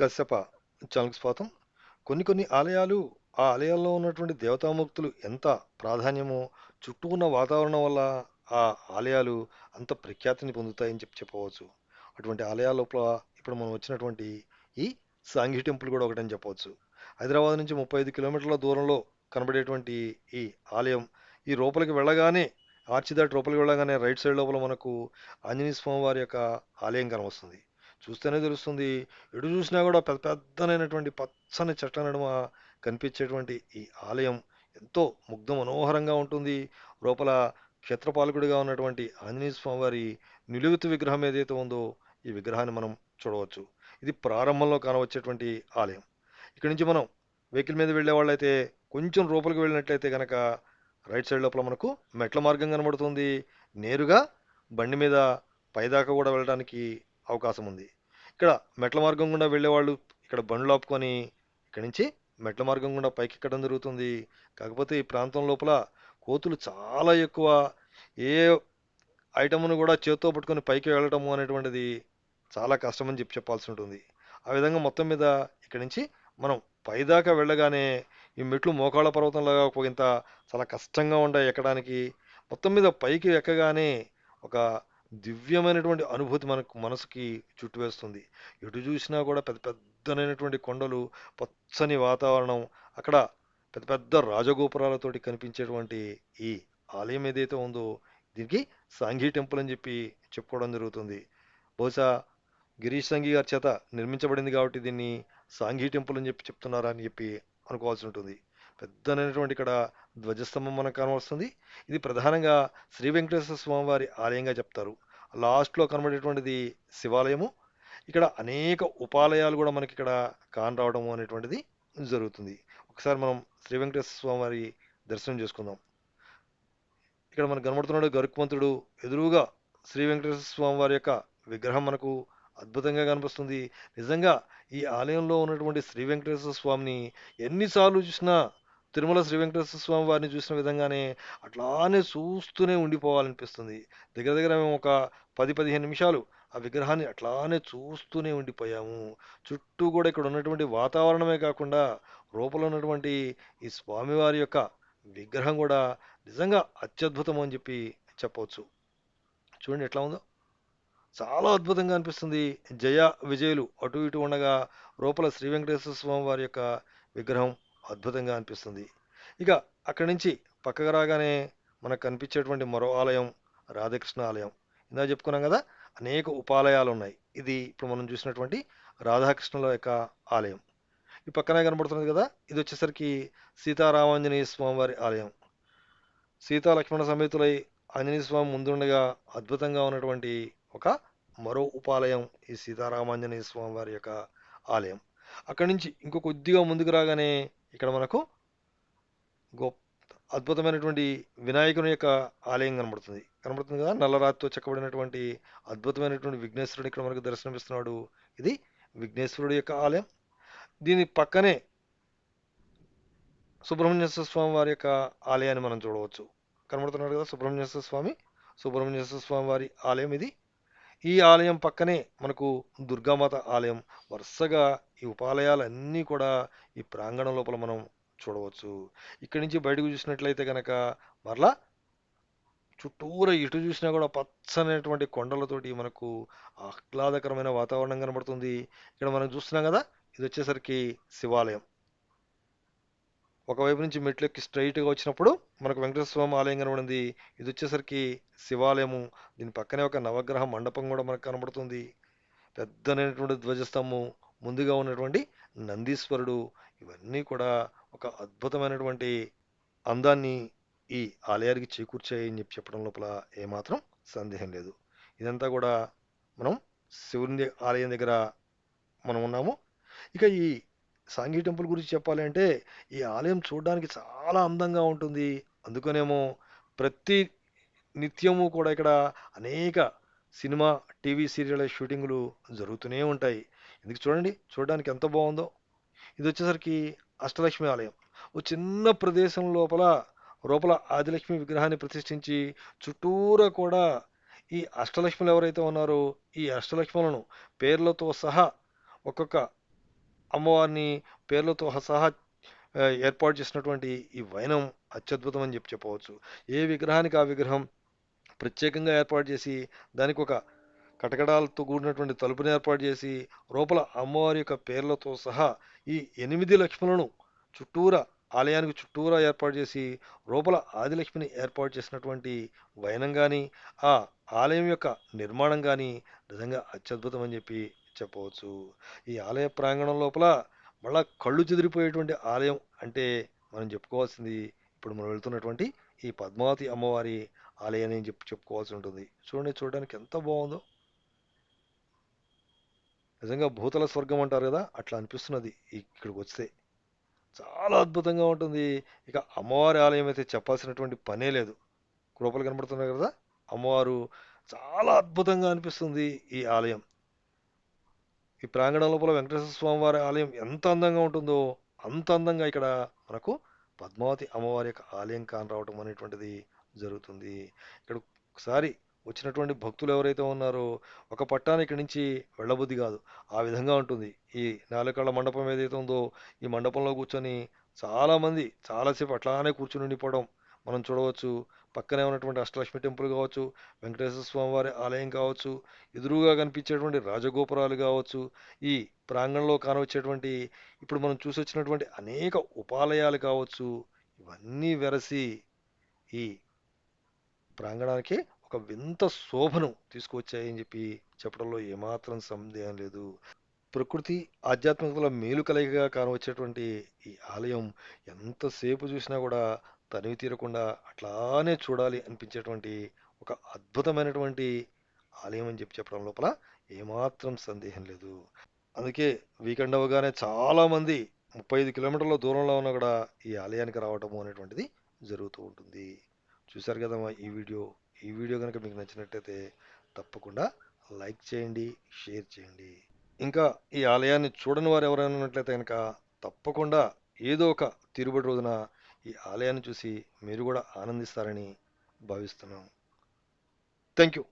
కశ్యప ఛానల్కి స్వాతం కొన్ని కొన్ని ఆలయాలు ఆ ఆలయాల్లో ఉన్నటువంటి దేవతామూర్తులు ఎంత ప్రాధాన్యమో చుట్టూ ఉన్న వాతావరణం వల్ల ఆ ఆలయాలు అంత ప్రఖ్యాతిని పొందుతాయని చెప్పి చెప్పవచ్చు. అటువంటి ఆలయాల లోపల ఇప్పుడు మనం వచ్చినటువంటి ఈ సాంఘి టెంపుల్ కూడా ఒకటని చెప్పవచ్చు. హైదరాబాద్ నుంచి ముప్పై ఐదు కిలోమీటర్ల దూరంలో కనబడేటువంటి ఈ ఆలయం ఈ లోపలికి వెళ్ళగానే ఆర్చిదాటి రూపలికి లోపలికి వెళ్ళగానే రైట్ సైడ్ లోపల మనకు ఆంజనేయ స్వామి వారి యొక్క ఆలయం కనవస్తుంది చూస్తేనే తెలుస్తుంది. ఎటు చూసినా కూడా పెద్ద పెద్దనైనటువంటి పచ్చని చెట్ల నడుమ కనిపించేటువంటి ఈ ఆలయం ఎంతో ముగ్ధ మనోహరంగా ఉంటుంది. లోపల క్షేత్రపాలకుడిగా ఉన్నటువంటి ఆంజనేయ స్వామి వారి నిలువెత్తు విగ్రహం ఏదైతే ఉందో ఈ విగ్రహాన్ని మనం చూడవచ్చు. ఇది ప్రారంభంలో కానవచ్చేటువంటి ఆలయం. ఇక్కడి నుంచి మనం వెహికల్ మీద వెళ్ళే వాళ్ళైతే కొంచెం లోపలికి వెళ్ళినట్లయితే కనుక రైట్ సైడ్ లోపల మనకు మెట్ల మార్గం కనబడుతుంది. నేరుగా బండి మీద పైదాకా కూడా వెళ్ళడానికి అవకాశం ఉంది. ఇక్కడ మెట్ల మార్గం గుండా వెళ్ళేవాళ్ళు ఇక్కడ బండ్లు ఆపుకొని ఇక్కడి నుంచి మెట్ల మార్గం గుండా పైకి ఎక్కడం జరుగుతుంది. కాకపోతే ఈ ప్రాంతం లోపల కోతులు చాలా ఎక్కువ. ఏ ఐటమ్ను కూడా చేత్తో పట్టుకొని పైకి వెళ్ళటము అనేటువంటిది చాలా కష్టమని చెప్పి చెప్పాల్సి ఉంటుంది. ఆ విధంగా మొత్తం మీద ఇక్కడి నుంచి మనం పైదాకా వెళ్ళగానే ఈ మెట్లు మోకాళ్ళ పర్వతంలాగా పోయింత చాలా కష్టంగా ఉంటాయి ఎక్కడానికి. మొత్తం మీద పైకి ఎక్కగానే ఒక దివ్యమైనటువంటి అనుభూతి మనకు మనసుకి చుట్టువేస్తుంది. ఎటు చూసినా కూడా పెద్ద పెద్దనైనటువంటి కొండలు పచ్చని వాతావరణం అక్కడ పెద్ద పెద్ద రాజగోపురాలతోటి కనిపించేటువంటి ఈ ఆలయం ఏదైతే ఉందో దీనికి సాంఘీ టెంపుల్ అని చెప్పి చెప్పుకోవడం జరుగుతుంది. బహుశా గిరీష్ సంఘీ గారి చేత నిర్మించబడింది కాబట్టి దీన్ని సాంఘీ టెంపుల్ అని చెప్పి చెప్తున్నారా అని చెప్పి అనుకోవాల్సి ఉంటుంది. పెద్దనైనటువంటి ఇక్కడ ధ్వజస్తంభం మనకు కనబడుతుంది ఇది ప్రధానంగా శ్రీ వెంకటేశ్వర స్వామి వారి ఆలయంగా చెప్తారు. లాస్ట్లో కనబడేటువంటిది శివాలయము. ఇక్కడ అనేక ఉపాలయాలు కూడా మనకి ఇక్కడ కానరావడం అనేటువంటిది జరుగుతుంది. ఒకసారి మనం శ్రీ వెంకటేశ్వర స్వామి వారి దర్శనం చేసుకుందాం. ఇక్కడ మనకు కనబడుతున్నాడు గరుక్మంతుడు. ఎదురుగా శ్రీ వెంకటేశ్వర స్వామి వారి యొక్క విగ్రహం మనకు అద్భుతంగా కనిపిస్తుంది నిజంగా ఈ ఆలయంలో ఉన్నటువంటి శ్రీ వెంకటేశ్వర స్వామిని ఎన్నిసార్లు చూసినా తిరుమల శ్రీ వెంకటేశ్వర స్వామి వారిని చూసిన విధంగానే అట్లానే చూస్తూనే ఉండిపోవాలనిపిస్తుంది. దగ్గర దగ్గర మేము ఒక పది పదిహేను నిమిషాలు ఆ విగ్రహాన్ని అట్లానే చూస్తూనే ఉండిపోయాము. చుట్టూ కూడా ఇక్కడ ఉన్నటువంటి వాతావరణమే కాకుండా రూపంలో ఉన్నటువంటి ఈ స్వామివారి యొక్క విగ్రహం కూడా నిజంగా అత్యద్భుతం అని చెప్పి చెప్పవచ్చు. చూడండి ఎట్లా ఉందో. చాలా అద్భుతంగా అనిపిస్తుంది. జయ విజయులు అటు ఇటు ఉండగా రూపల శ్రీ వెంకటేశ్వర స్వామి వారి యొక్క విగ్రహం అద్భుతంగా అనిపిస్తుంది. ఇక అక్కడి నుంచి పక్కకు రాగానే మనకు కనిపించేటువంటి మరో ఆలయం రాధాకృష్ణ ఆలయం. ఇందా చెప్పుకున్నాం కదా అనేక ఉపాలయాలు ఉన్నాయి. ఇది ఇప్పుడు మనం చూసినటువంటి రాధాకృష్ణుల యొక్క ఆలయం. ఈ పక్కనే కనబడుతున్నది కదా ఇది వచ్చేసరికి సీతారామాంజనేయ స్వామి వారి ఆలయం. సీతా లక్ష్మణ సమేతులై ఆంజనేయ స్వామి ముందుండగా అద్భుతంగా ఉన్నటువంటి ఒక మరో ఉపాలయం ఈ సీతారామాంజనేయ స్వామి వారి యొక్క ఆలయం. అక్కడి నుంచి ఇంకో కొద్దిగా ముందుకు రాగానే ఇక్కడ మనకు గొప్ప అద్భుతమైనటువంటి వినాయకుని యొక్క ఆలయం కనబడుతుంది. కనబడుతుంది కదా? నల్లరాతితో చెక్కబడినటువంటి అద్భుతమైనటువంటి విఘ్నేశ్వరుడు ఇక్కడ మనకు దర్శనమిస్తున్నాడు. ఇది విఘ్నేశ్వరుడు యొక్క ఆలయం. దీని పక్కనే సుబ్రహ్మణ్యేశ్వర స్వామి వారి యొక్క ఆలయాన్ని మనం చూడవచ్చు. కనబడుతున్నాడు కదా సుబ్రహ్మణ్యేశ్వర స్వామి? సుబ్రహ్మణ్యేశ్వర స్వామి వారి ఆలయం ఇది. ఈ ఆలయం పక్కనే మనకు దుర్గామాత ఆలయం వరుసగా ఈ ఉపాలయాలన్నీ కూడా ఈ ప్రాంగణం లోపల మనం చూడవచ్చు. ఇక్కడి నుంచి బయటకు చూసినట్లయితే కనుక మరలా చుట్టూరా ఇటు చూసినా కూడా పచ్చనటువంటి కొండలతోటి మనకు ఆహ్లాదకరమైన వాతావరణం కనబడుతుంది. ఇక్కడ మనం చూస్తున్నాం కదా ఇది వచ్చేసరికి శివాలయం. ఒకవైపు నుంచి మెట్లు ఎక్కి స్ట్రైట్గా వచ్చినప్పుడు మనకు వెంకటేశ్వర స్వామి ఆలయం కనబడింది. ఇది వచ్చేసరికి శివాలయము. దీని పక్కనే ఒక నవగ్రహ మండపం కూడా మనకు కనబడుతుంది. పెద్దనైనటువంటి ధ్వజస్తంభం ముందుగా ఉన్నటువంటి నందీశ్వరుడు ఇవన్నీ కూడా ఒక అద్భుతమైనటువంటి అందాన్ని ఈ ఆలయానికి చేకూర్చాయని చెప్పి చెప్పడం లోపల ఏమాత్రం సందేహం లేదు. ఇదంతా కూడా మనం శివుని ఆలయం దగ్గర మనం ఉన్నాము. ఇక ఈ సాంఘీ టెంపుల్ గురించి చెప్పాలి అంటే ఈ ఆలయం చూడడానికి చాలా అందంగా ఉంటుంది. అందుకనేమో ప్రతి నిత్యము కూడా ఇక్కడ అనేక సినిమా టీవీ సీరియల్ షూటింగులు జరుగుతూనే ఉంటాయి. ఎందుకు చూడండి చూడడానికి ఎంత బాగుందో. ఇది వచ్చేసరికి అష్టలక్ష్మి ఆలయం. ఓ చిన్న ప్రదేశం లోపల లోపల ఆదిలక్ష్మి విగ్రహాన్ని ప్రతిష్ఠించి చుట్టూరా కూడా ఈ అష్టలక్ష్ములు ఎవరైతే ఉన్నారో ఈ అష్టలక్ష్ములను పేర్లతో సహా ఒక్కొక్క అమ్మవారిని పేర్లతో సహా ఏర్పాటు చేసినటువంటి ఈ వైనం అత్యద్భుతం అని చెప్పి చెప్పవచ్చు. ఏ విగ్రహానికి ఆ విగ్రహం ప్రత్యేకంగా ఏర్పాటు చేసి దానికి ఒక కటకడాలతో కూడినటువంటి తలుపుని ఏర్పాటు చేసి లోపల అమ్మవారి యొక్క పేర్లతో సహా ఈ ఎనిమిది లక్ష్ములను చుట్టూరా ఆలయానికి చుట్టూరా ఏర్పాటు చేసి లోపల ఆదిలక్ష్మిని ఏర్పాటు చేసినటువంటి వైనం కానీ ఆ ఆలయం యొక్క నిర్మాణం కానీ నిజంగా అత్యద్భుతం అని చెప్పి చెప్పవచ్చు. ఈ ఆలయ ప్రాంగణం లోపల మళ్ళా కళ్ళు చెదిరిపోయేటువంటి ఆలయం అంటే మనం చెప్పుకోవాల్సింది ఇప్పుడు మనం వెళ్తున్నటువంటి ఈ పద్మావతి అమ్మవారి ఆలయాన్ని అని చెప్పి చెప్పుకోవాల్సి ఉంటుంది. చూడండి చూడడానికి ఎంత బాగుందో. నిజంగా భూతల స్వర్గం అంటారు కదా అట్లా అనిపిస్తున్నది ఇక్కడికి వస్తే. చాలా అద్భుతంగా ఉంటుంది. ఇక అమ్మవారి ఆలయం అయితే చెప్పాల్సినటువంటి పనే లేదు. కృపలు కనబడుతున్నాయి కదా అమ్మవారు చాలా అద్భుతంగా అనిపిస్తుంది ఈ ఆలయం. ఈ ప్రాంగణం లోపల వెంకటేశ్వర స్వామి వారి ఆలయం ఎంత అందంగా ఉంటుందో అంత అందంగా ఇక్కడ మనకు పద్మావతి అమ్మవారి యొక్క ఆలయం కానరావటం అనేటువంటిది జరుగుతుంది. ఇక్కడ ఒకసారి వచ్చినటువంటి భక్తులు ఎవరైతే ఉన్నారో ఒక పట్టాన్ని ఇక్కడి నుంచి వెళ్ళబుద్ధి కాదు. ఆ విధంగా ఉంటుంది. ఈ నాలుకళ్ళ మండపం ఏదైతే ఉందో ఈ మండపంలో కూర్చొని చాలామంది చాలాసేపు అట్లానే కూర్చుని ఉండిపోవడం మనం చూడవచ్చు. పక్కనే ఉన్నటువంటి అష్టలక్ష్మి టెంపుల్ కావచ్చు వెంకటేశ్వర స్వామి వారి ఆలయం కావచ్చు ఎదురుగా కనిపించేటువంటి రాజగోపురాలు కావచ్చు ఈ ప్రాంగణంలో కానవచ్చేటువంటి ఇప్పుడు మనం చూసి వచ్చినటువంటి అనేక ఉపాలయాలు కావచ్చు ఇవన్నీ వెరసి ఈ ప్రాంగణానికి ఒక వింత శోభను తీసుకువచ్చాయని చెప్పి చెప్పడంలో ఏమాత్రం సందేహం లేదు. ప్రకృతి ఆధ్యాత్మికతల మేలు కలయికగా కానవచ్చేటువంటి ఈ ఆలయం ఎంతసేపు చూసినా కూడా తనివి తీరకుండా అట్లానే చూడాలి అనిపించేటువంటి ఒక అద్భుతమైనటువంటి ఆలయం అని చెప్పి చెప్పడం లోపల ఏమాత్రం సందేహం లేదు. అందుకే వీకెండ్ అవగానే చాలామంది ముప్పై ఐదు కిలోమీటర్ల దూరంలో ఉన్నా కూడా ఈ ఆలయానికి రావటము అనేటువంటిది జరుగుతూ ఉంటుంది. చూశారు కదా ఈ వీడియో? ఈ వీడియో కనుక మీకు నచ్చినట్టయితే తప్పకుండా లైక్ చేయండి షేర్ చేయండి. ఇంకా ఈ ఆలయాన్ని చూడని వారు ఎవరైనా ఉన్నట్లయితే కనుక తప్పకుండా ఏదో ఒక తిరుబడి రోజున ఈ ఆలయాన్ని చూసి మీరు కూడా ఆనందిస్తారని భావిస్తున్నాం. Thank you